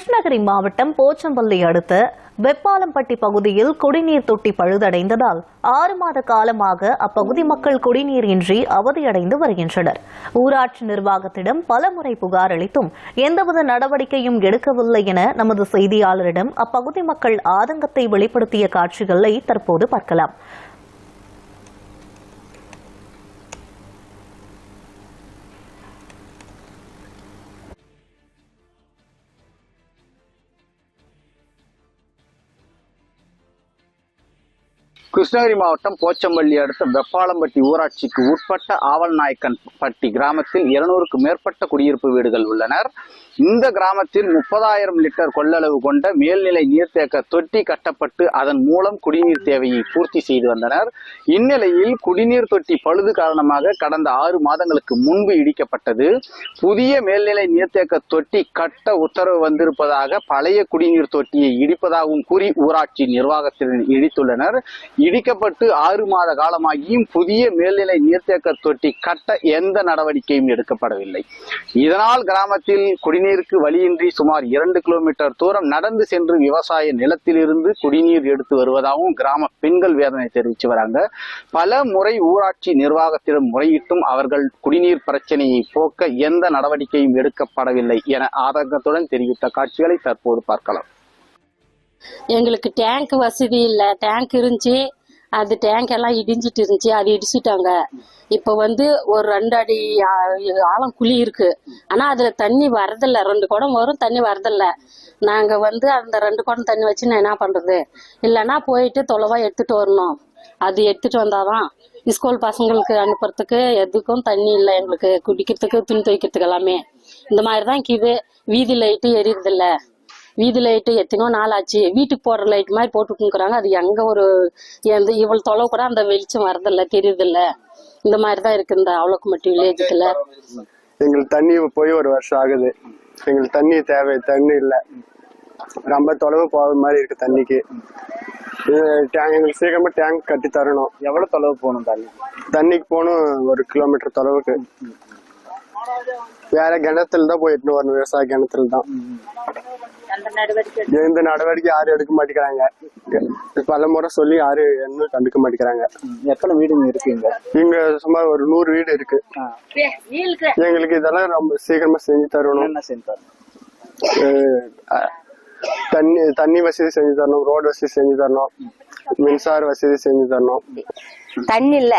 கிருஷ்ணகிரி மாவட்டம் போச்சம்பள்ளி அடுத்த வெப்பாலம்பட்டி பகுதியில் குடிநீர் தொட்டி பழுதடைந்ததால் ஆறு மாத காலமாக அப்பகுதி மக்கள் குடிநீர் இன்றி அவதியடைந்து வருகின்றனர். ஊராட்சி நிர்வாகத்திடம் பலமுறை புகார் அளித்தும் எந்தவித நடவடிக்கையும் எடுக்கவில்லை என நமது செய்தியாளரிடம் அப்பகுதி மக்கள் ஆதங்கத்தை வெளிப்படுத்திய காட்சிகளை தற்போது பார்க்கலாம். கிருஷ்ணகிரி மாவட்டம் போச்சம்பள்ளி அடுத்த வெப்பாளம்பட்டி ஊராட்சிக்கு உட்பட்ட ஆவல்நாயக்கன்பட்டி கிராமத்தில் இருநூறுக்கு மேற்பட்ட குடியிருப்பு வீடுகள் உள்ளனர். இந்த கிராமத்தில் முப்பதாயிரம் லிட்டர் கொள்ளளவு கொண்ட மேல்நிலை நீர்த்தேக்க தொட்டி கட்டப்பட்டு அதன் மூலம் குடிநீர் தேவையை பூர்த்தி செய்து வந்தனர். இந்நிலையில் குடிநீர் தொட்டி பழுது காரணமாக கடந்த ஆறு மாதங்களுக்கு முன்பு இடிக்கப்பட்டது. புதிய மேல்நிலை நீர்த்தேக்க தொட்டி கட்ட உத்தரவு வந்திருப்பதாக பழைய குடிநீர் தொட்டியை இடிப்பதாகவும் கூறி ஊராட்சி நிர்வாகத்தினர் இடித்துள்ளனர். இடிக்கப்பட்டு ஆறு மாத காலமாகியும் புதிய மேல்நிலை நீர்த்தேக்க தொட்டி கட்ட எந்த நடவடிக்கையும் எடுக்கப்படவில்லை. இதனால் கிராமத்தில் குடிநீருக்கு வழியின்றி சுமார் இரண்டு கிலோமீட்டர் தூரம் நடந்து சென்று விவசாய நிலத்திலிருந்து குடிநீர் எடுத்து வருவதாகவும் கிராம பெண்கள் வேதனை தெரிவித்து வராங்க. பல முறை ஊராட்சி நிர்வாகத்திடம் முறையிட்டும் அவர்கள் குடிநீர் பிரச்சனையை போக்க எந்த நடவடிக்கையும் எடுக்கப்படவில்லை என ஆதங்கத்துடன் தெரிவித்த காட்சிகளை தற்போது பார்க்கலாம். எங்களுக்கு டேங்க் வசதி இல்லை. டேங்க் இருந்துச்சு. அது டேங்க் எல்லாம் இடிஞ்சிட்டு இருந்துச்சு. அது இடிச்சிட்டாங்க. இப்போ வந்து ஒரு ரெண்டு அடி ஆழம் குழி இருக்கு. ஆனா அதுல தண்ணி வரதில்ல. ரெண்டு குடம் வரும் தண்ணி வரதில்ல. நாங்க வந்து அந்த ரெண்டு குடம் தண்ணி வச்சு நான் என்ன பண்றது? இல்லைன்னா போயிட்டு தொலைவா எடுத்துட்டு வரணும். அது எடுத்துட்டு வந்தாதான் ஸ்கூல் பசங்களுக்கு அனுப்புறதுக்கு எதுக்கும் தண்ணி இல்லை. எங்களுக்கு குடிக்கிறதுக்கு துணி துவைக்கிறதுக்கு எல்லாமே. இந்த மாதிரி தான் கிது. வீதி லைட்டு எரியுறதில்ல வீதி லைட்டு எத்தனோ நாள் ஆச்சு. வீட்டுக்கு போடுற லைட் மாதிரி போட்டுட்டுருக்குறாங்க அது எங்க ஒரு எந்த இவ்வளவு தொலைவு கூட அந்த வெளிச்சம் வரதில்ல தெரியுதில்ல. இந்த மாதிரி தான் இருக்கு இந்த அவ்வளோக்கு மட்டும் வில்லேஜுக்குள்ள எங்களுக்கு தண்ணி போய் ஒரு வருஷம் ஆகுது. எங்களுக்கு தண்ணி தேவை தண்ணி இல்ல. ரொம்ப தொலைவு போகிற மாதிரி இருக்கு தண்ணிக்கு. எங்களுக்கு சீக்கிரமா டேங்க் கட்டி தரணும். எவ்வளவு தொலைவு போகணும் தண்ணி? தண்ணிக்கு போகணும் ஒரு கிலோமீட்டர் தொலைவுக்கு. வேற கிணத்துல தான் போய் எட்டுன்னு வரணும். விவசாய கிணத்துல தான் எந்த நடவடிக்கை யாரும் எடுக்க மாட்டேங்கிறாங்க. பல முறை சொல்லி யாரும் என்ன கண்டுக்க மாட்டேங்கிறாங்க. எத்தனை வீடுங்க இருக்குங்க இங்க? சுமார் ஒரு நூறு வீடு இருக்கு. எங்களுக்கு இதெல்லாம் ரொம்ப சீக்கிரமா செஞ்சு தரணும். தண்ணி தண்ணி வசதி செஞ்சு தரணும் ரோடு வசதி செஞ்சு தரணும் மின்சார வசதி செஞ்சு தரணும். தண்ணி இல்ல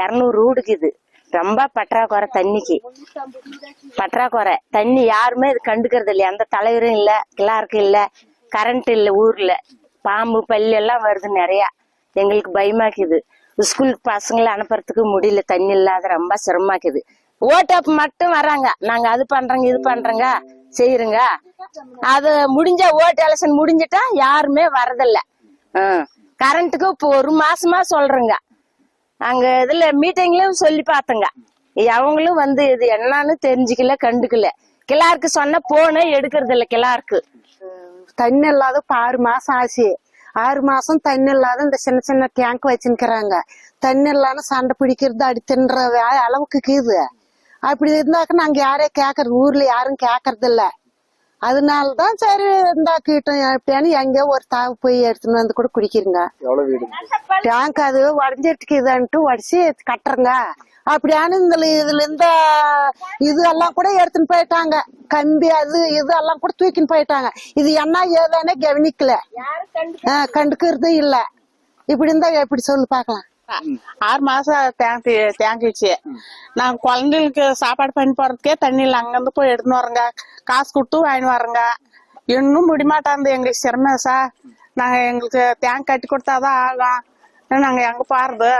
இருநூறு ரூடுக்கு இது. ரொம்ப பற்றாக்குறை தண்ணிக்கு. பற்றாக்குறை. தண்ணி யாருமே இது கண்டுக்கிறது இல்லையா. எந்த தலைவரும் இல்ல கிளார்க்கும் இல்ல. கரண்ட் இல்ல ஊர்ல. பாம்பு பல்லு எல்லாம் வருது நிறைய. எங்களுக்கு பயமாக்குது. ஸ்கூல் பசங்களை அனுப்புறதுக்கு முடியல. தண்ணி இல்லாத ரொம்ப சிரமமாக்குது. ஓட்டப் மட்டும் வராங்க. நாங்க அது பண்றோங்க இது பண்றோங்க. செய்யறோங்க. அது முடிஞ்ச ஓட்டு எலெக்ஷன் முடிஞ்சிட்டா யாருமே வரதில்ல கரண்ட்டுக்கு இப்போ ஒரு மாசமா சொல்றேங்க. அங்க இதுல மீட்டிங்லயும் சொல்லி பார்த்தங்க அவங்களும் வந்து இது என்னன்னு தெரிஞ்சுக்கல கண்டுக்கல. கிளாருக்கு சொன்ன போன எடுக்கிறது இல்ல கிளாருக்கு தண்ணி இல்லாத ஆறு மாசம் ஆச்சு. ஆறு மாசம் தண்ணி இல்லாத இந்த சின்ன சின்ன டேங்க் வச்சுக்கிறாங்க தண்ணி இல்லாம சண்டை பிடிக்கிறது அடி தின்ற அளவுக்கு கீது. அப்படி இருந்தாக்க நாங்க யாரையும் கேக்குறது ஊர்ல யாரும் கேக்குறது இல்லை. அதனாலதான் சரி இந்தாக்கிட்டோம் எப்படியானு எங்கேயோ ஒரு தாவு போய் எடுத்துன்னு வந்து கூட குடிக்கிறங்க. டேங்க் அது உடஞ்சிட்டுக்குதுன்ட்டு உடச்சி கட்டுறங்க. அப்படியான இந்த இதுல இந்த இது எல்லாம் கூட எடுத்துன்னு போயிட்டாங்க. கம்பி அது இது எல்லாம் கூட தூக்கின்னு போயிட்டாங்க. இது என்ன ஏதானே கவனிக்கல. ஆ, கண்டுக்கிறது இல்ல. இப்படி இருந்தா எப்படி சொல்லு பாக்கலாம் ஆறு மாசம் டேங்க் தேங்கிடுச்சு. நாங்க குழந்தைகளுக்கு சாப்பாடு பண்ணி போறதுக்கே தண்ணி இல்லை. அங்கிருந்து போய் எடுத்துன்னு வரோங்க. காசு கொடுத்து வாங்கி வரோங்க. இன்னும் முடிமாட்டாந்து எங்களுக்கு சிரமம் சார். நாங்க எங்களுக்கு டேங்க் கட்டி கொடுத்தாதான் ஆகும். நாங்க எங்க போறது?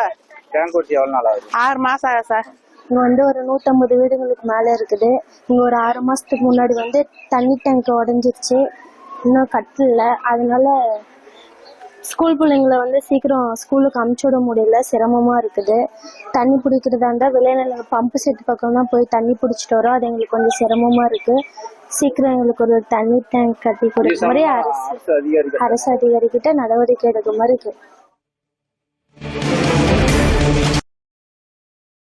டேங்க் வச்சு எவ்வளவு நாள் ஆகுது? ஆறு மாசம் ஆகுது சார். இங்க வந்து ஒரு நூத்தம்பது வீடுங்களுக்கு மேல இருக்குது. இங்க ஒரு ஆறு மாசத்துக்கு முன்னாடி வந்து தண்ணி டேங்க் உடஞ்சிருச்சு. இன்னும் கட்டல. அதனால ஸ்கூல் பிள்ளைங்கள வந்து சீக்கிரம் ஸ்கூலுக்கு அமுச்சு விட முடியல. சிரமமாக இருக்குது. தண்ணி பிடிக்கிறதா இருந்தால் விளைநில பம்பு செட்டு பக்கம் தான் போய் தண்ணி பிடிச்சிட்டு வரோம். அது எங்களுக்கு கொஞ்சம் சிரமமாக இருக்குது சீக்கிரம் எங்களுக்கு ஒரு தண்ணி டேங்க் கட்டி கொடுக்க மாதிரி அரசு அரசு அதிகாரிகிட்ட நடவடிக்கை எடுக்க மாதிரி இருக்குது